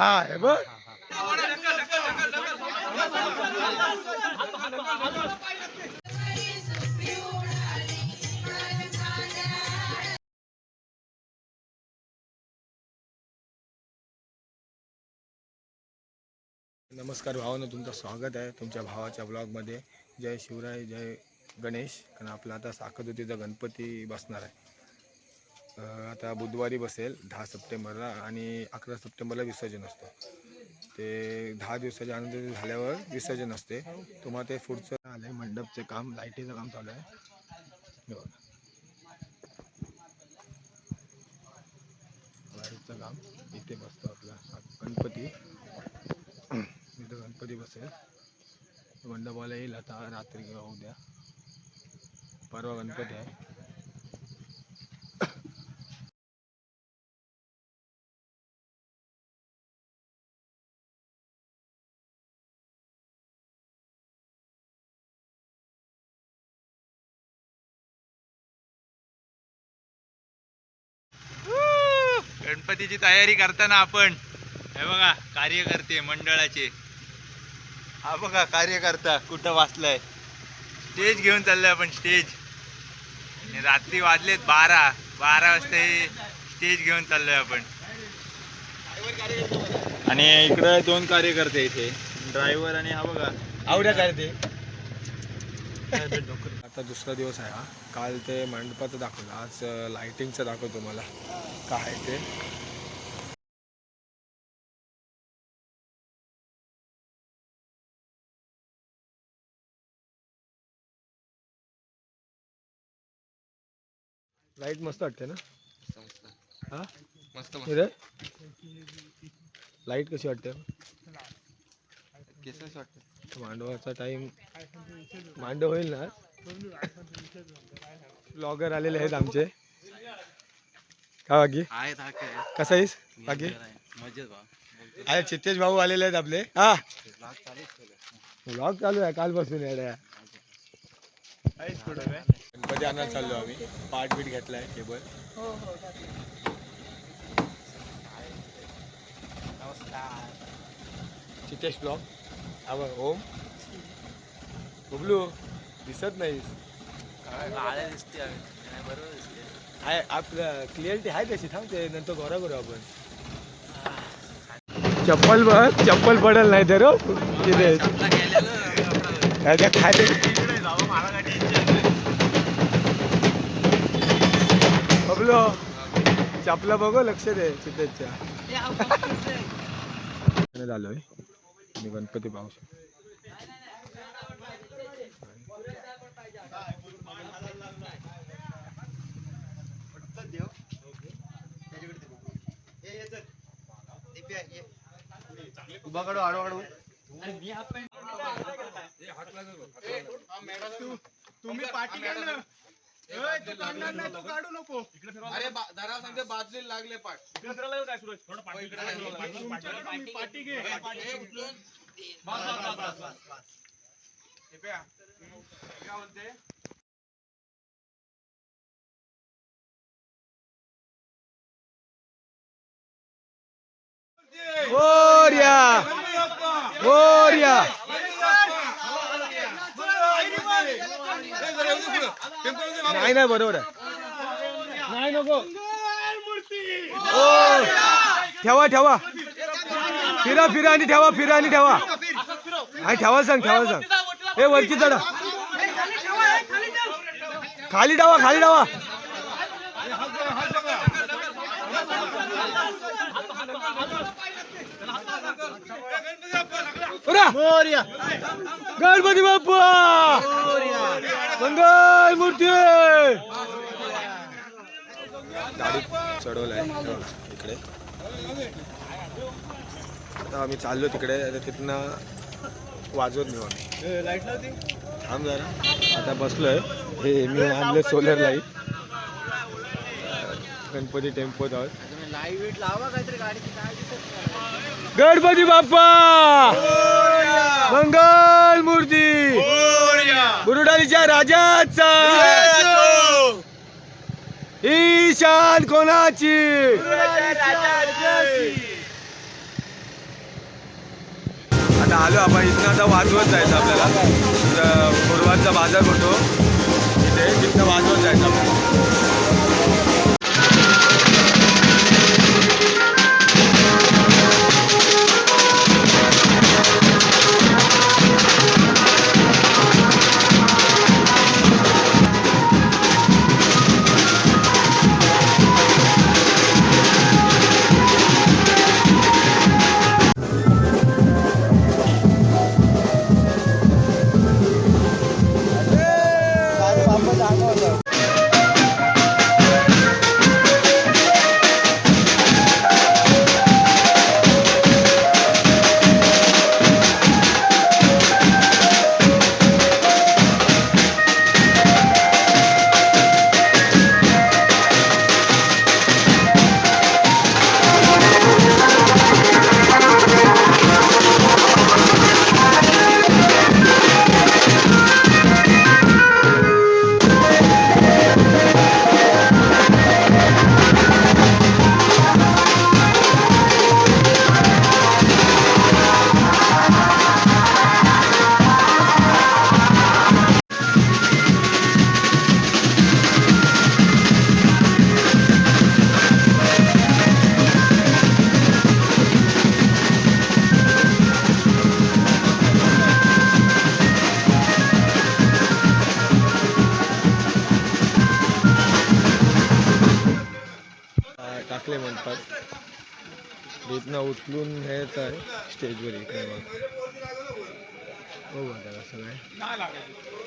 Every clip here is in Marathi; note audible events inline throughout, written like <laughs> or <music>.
हा आहे बघ. नमस्कार भावानं तुमचं स्वागत आहे तुमच्या भावाच्या ब्लॉगमध्ये. जय शिवराय जय गणेश. कारण आपला आता साखरदुतीचा गणपती बसणार आहे. आता बुधवारी बसेल दहा सप्टेंबरला आणि अकरा सप्टेंबरला विसर्जन असतं. ते दहा दिवसाच्या आनंद झाल्यावर विसर्जन असते. तुम्हाला ते पुढचं आलं आहे मंडपचे काम लाईटीचं काम चालू आहे. लाईटचं काम इथे बसतो आपला गणपती. इथं गणपती बसेल. मंडपाला येईल आता रात्री किंवा उद्या. परवा गणपती आहे. गणपतीची तयारी करताना आपण हे बघा कार्यकर्ते मंडळाचे. हा बघा कार्यकर्ता कुठं वाचलाय. स्टेज घेऊन चाललोय आपण स्टेज. आणि रात्री वाजलेत बारा बारा वाजता हे स्टेज घेऊन चाललोय आपण. आणि इकडं दोन कार्यकर्ते इथे ड्रायव्हर आणि हा बघा आवड्या काय आता दुसरा दिवस आहे हा. काल ते मंडपाचं दाखवलं आज लाइटिंगचं दाखवतो तुम्हाला. काय ते? लाइट मस्त वाटते ना? हा? मस्त लाइट कशी वाटते? वाटत मांडवाचा टाइम मांडव होईल ना? ब्लॉगर आलेले आहेत आमचे. का बाकी? कसा आहेस? बाकी? अरे चित्तेश भाऊ. आलेले आहेत आपले. हा. ब्लॉग चालू आहे कालपासून गणपती आणायला चाललो आम्ही. पाठ बीट घेतलाय केबल चितेश ब्लॉग बघ ओम. बबलू दिसत नाहीस. आहे आपलं क्लिअरिटी आहे तशी थांबते नंतर गोरा करू आपण. चप्पल बघ चप्पल पडेल नाही तर हो. तिथे. काय बबलू चपला बघ लक्ष दे चितेशच्या झालोय. मी गणपती पाहू शकतो उभा काढू आडू आडू तुम्ही पाठी घ्या ना ए, तू काढणार नाही, तू काढू नको. अरे सांगते बाजूला लागले पाठ. तुमच्याकडे मी पाठी घे. मोर्या मोर्या नाही नाही बरोबर आहे. नाही नको. ठेवा ठेवा. फिरा फिरा आणि ठेवा फिरा आणि ठेवा. आणि ठेवा सांग ठेवा सांग. हे वरची चढा. खाली डावा खाली डावा मोर्या गणपती बाप्पा! मंगल मूर्ती! गाडी चढवलाय. इकडे. आता आम्ही चाललो तिकडे. आता तिथनं वाजवत आम्ही. थांब जरा. आता बसलोय. हे मी आणले सोलर लाइट गणपती टेम्पोत आहोत. लाईव्ह लावा काहीतरी गाडीची काय दिसत गणपती बाप्पा! मंगल मूर्ती! बुरुडालीच्या राजाचा! ईशान कोणाची? आता आलो आपण इथनं आता वाजवत जायचं आपल्याला. गुरुवारचा बाजार भरतो इथे तिथनं वाजवत जायचं इथनं उचलून न्यायचं आहे स्टेजवर इकडे हो बघा आता कसं काय.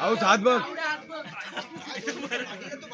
अहो सात बघ.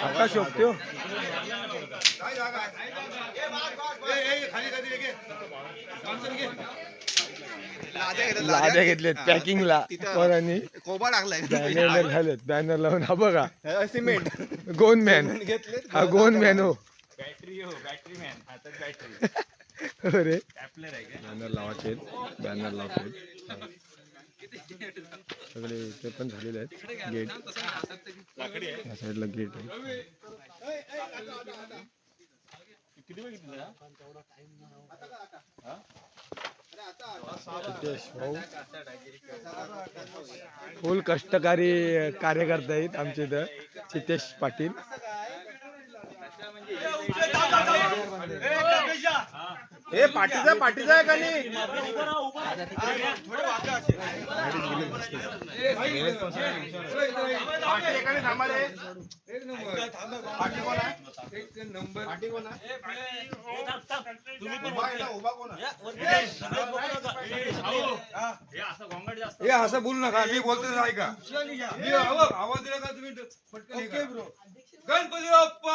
आकाश शोभतो लाद्या घेतलेत पॅकिंगला पोरांनी कोबा टाकलाय बॅनर घालत बॅनर लावून. हा बघा. सिमेंट. गोन मॅन हा गोन मॅन हो. बॅटरी हो बॅटरी मॅन हातात बॅटरी अरे. बॅनर लावायचे बॅनर लावते. सगळे ते पण झालेले आहेत. गेट या साईडला गेट आहे. सिद्धेश भाऊ. फुल कष्टकारी कार्यकर्ता आहेत आमचे इथं. सिद्धेश पाटील. हे पाठीचा पाठीचा आहे का नाही? हे असं बोलू नका मी बोलतो ऐका. आवाज दिला का तुम्ही? पटकन. गणपती बाप्पा!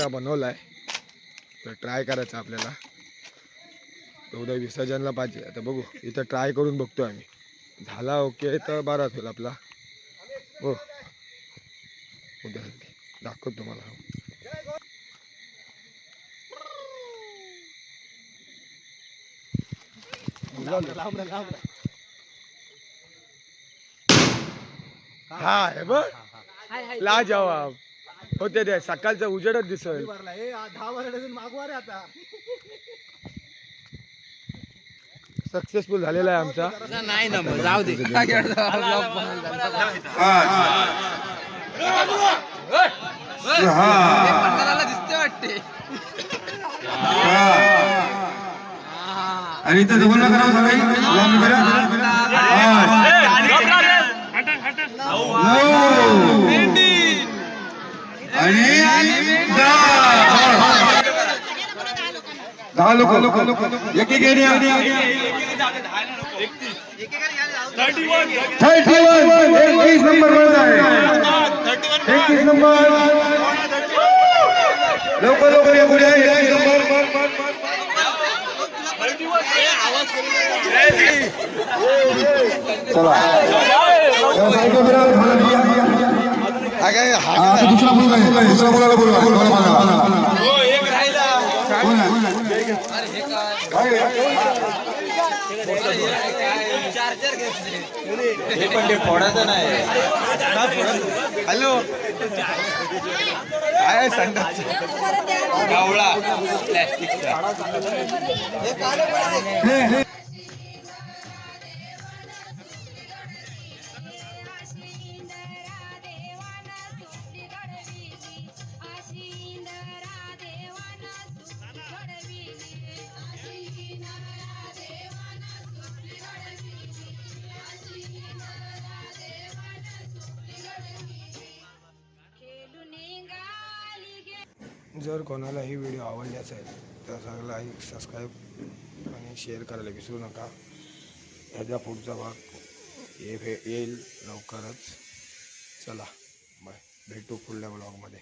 सगळा बनवला आहे. तर ट्राय करायचं आपल्याला. उद्या विसर्जनला पाहिजे. आता बघू. इथं ट्राय करून बघतो आम्ही. झाला ओके तर बारा होईल आपला. हो. उद्या दाखवतो तुम्हाला. हा हे बघ. लाजवाब. होते ते सकाळचं उजेडच दिसल. सक्सेसफुल झालेला आहे आमचा. नाही ना मग जाऊ दे. <laughs> दिसते वाटते आणि इथं सगळी? लांब करा. नऊ. आणि दहा. लोक एक एक येणे थर्टी वन, एकतीस नंबर मिळत आहे। एकतीस नंबर। लवकर लवकर या पुढे, एकतीस नंबर। चला। या साईडला फिरा, झालं नाही. हा, आता दुसरा मुलगा आहे. दुसऱ्या मुलाला बोलवा. आहे? काय आहे? हॅलो काय गावळा प्लॅस्टिकचा जर कोणाला ही व्हिडिओ आवडली असेल तर सगळं लाईक सबस्क्राईब आणि शेअर करायला विसरू नका. ह्याचा पुढचा भाग ये येईल लवकरच. चला बाय भेटू पुढल्या ब्लॉगमध्ये